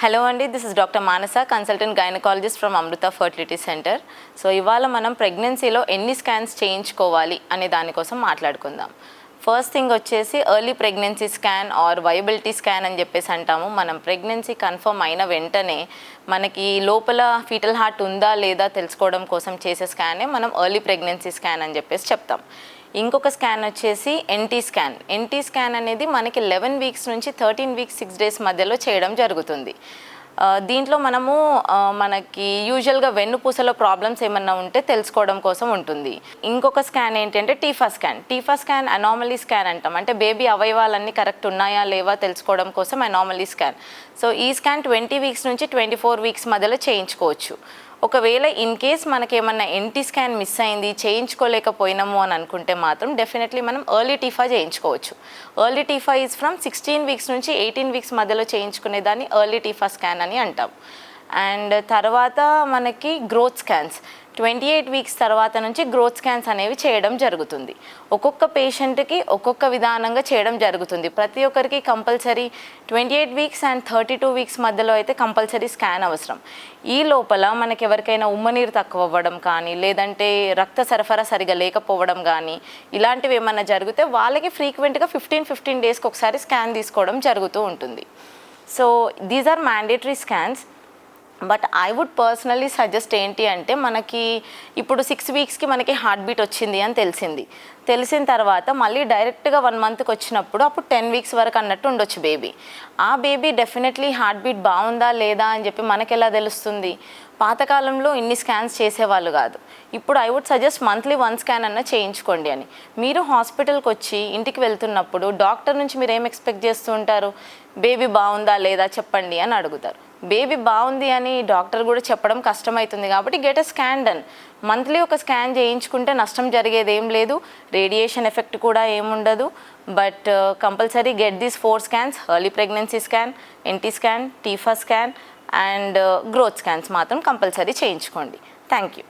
Hello అండి this is doctor Manasa consultant gynaecologist from Amrita fertility centre so ఇవాళ మనం ప్రెగ్నెన్సీలో ఎన్ని స్కాన్స్ చేయించుకోవాలి అనే దానికోసం మాట్లాడుకుందాం. ఫస్ట్ థింగ్ వచ్చేసి early pregnancy scan or viability scan అని చెప్పేసి అంటాము. మనం ప్రెగ్నెన్సీ కన్ఫర్మ్ అయిన వెంటనే మనకి లోపల ఫీటల్ హార్ట్ ఉందా లేదా తెలుసుకోవడం కోసం చేసే స్కానే మనం ఎర్లీ ప్రెగ్నెన్సీ స్కాన్ అని చెప్పేసి చెప్తాం. ఇంకొక స్కాన్ వచ్చేసి ఎన్టీ స్కాన్ ఎన్టీ స్కాన్ అనేది మనకి లెవెన్ వీక్స్ నుంచి థర్టీన్ వీక్స్ సిక్స్ డేస్ మధ్యలో చేయడం జరుగుతుంది. దీంట్లో మనము మనకి యూజువల్గా వెన్నుపూసలో ప్రాబ్లమ్స్ ఏమన్నా ఉంటే తెలుసుకోవడం కోసం ఉంటుంది. ఇంకొక స్కాన్ ఏంటంటే TIFFA scan TIFFA scan anomaly scan అంటాం. అంటే బేబీ అవయవాలన్నీ కరెక్ట్ ఉన్నాయా లేవా తెలుసుకోవడం కోసం అనామలీ స్కాన్ సో ఈ స్కాన్ ట్వంటీ వీక్స్ నుంచి ట్వంటీ ఫోర్ వీక్స్ మధ్యలో చేయించుకోవచ్చు. ఒకవేళ ఇన్ కేస్ మనకేమన్నా ఎన్టీ స్కాన్ మిస్ అయింది చేయించుకోలేకపోయినాము అని అనుకుంటే మాత్రం డెఫినెట్లీ మనం ఎర్లీ టీఫా చేయించుకోవచ్చు. Early TIFFA is from sixteen weeks నుంచి ఎయిటీన్ వీక్స్ మధ్యలో చేయించుకునే దాన్ని ఎర్లీ టీఫా స్కాన్ అని అంటాం. అండ్ తర్వాత మనకి growth scans twenty eight weeks తర్వాత నుంచి గ్రోత్ స్కాన్స్ అనేవి చేయడం జరుగుతుంది. ఒక్కొక్క పేషెంట్కి ఒక్కొక్క విధానంగా చేయడం జరుగుతుంది. ప్రతి ఒక్కరికి compulsory twenty eight weeks and thirty two weeks మధ్యలో అయితే కంపల్సరీ స్కాన్ అవసరం. ఈ లోపల మనకి ఎవరికైనా ఉమ్మనీరు తక్కువ అవ్వడం కానీ లేదంటే రక్త సరఫరా సరిగా లేకపోవడం కానీ ఇలాంటివి ఏమైనా జరిగితే వాళ్ళకి ఫ్రీక్వెంట్గా ఫిఫ్టీన్ ఫిఫ్టీన్ డేస్కి ఒకసారి స్కాన్ తీసుకోవడం జరుగుతూ ఉంటుంది. So these are mandatory scans but I would personally suggest ఏంటి అంటే మనకి ఇప్పుడు సిక్స్ వీక్స్కి మనకి హార్ట్ బీట్ వచ్చింది అని తెలిసింది. తెలిసిన తర్వాత మళ్ళీ డైరెక్ట్గా వన్ మంత్కి వచ్చినప్పుడు అప్పుడు టెన్ వీక్స్ వరకు అన్నట్టు ఉండొచ్చు బేబీ ఆ బేబీ డెఫినెట్లీ హార్ట్ బీట్ బాగుందా లేదా అని చెప్పి మనకి ఎలా తెలుస్తుంది? పాతకాలంలో ఇన్ని స్కాన్స్ చేసేవాళ్ళు కాదు. ఇప్పుడు I would suggest monthly one scan అన్న చేయించుకోండి అని. మీరు హాస్పిటల్కి వచ్చి ఇంటికి వెళ్తున్నప్పుడు డాక్టర్ నుంచి మీరు ఏం ఎక్స్పెక్ట్ చేస్తూ ఉంటారు? బేబీ బాగుందా లేదా చెప్పండి అని అడుగుతారు. బేబీ బాగుంది అని డాక్టర్ కూడా చెప్పడం కష్టమవుతుంది కాబట్టి get a scan done monthly ఒక స్కాన్ చేయించుకుంటే నష్టం జరిగేది ఏం లేదు. రేడియేషన్ ఎఫెక్ట్ కూడా ఏముండదు. But uh, compulsory get these four scans. Early pregnancy scan NT scan TIFFA scan and uh, growth scans మాత్రం కంపల్సరీ చేయించుకోండి. Thank you.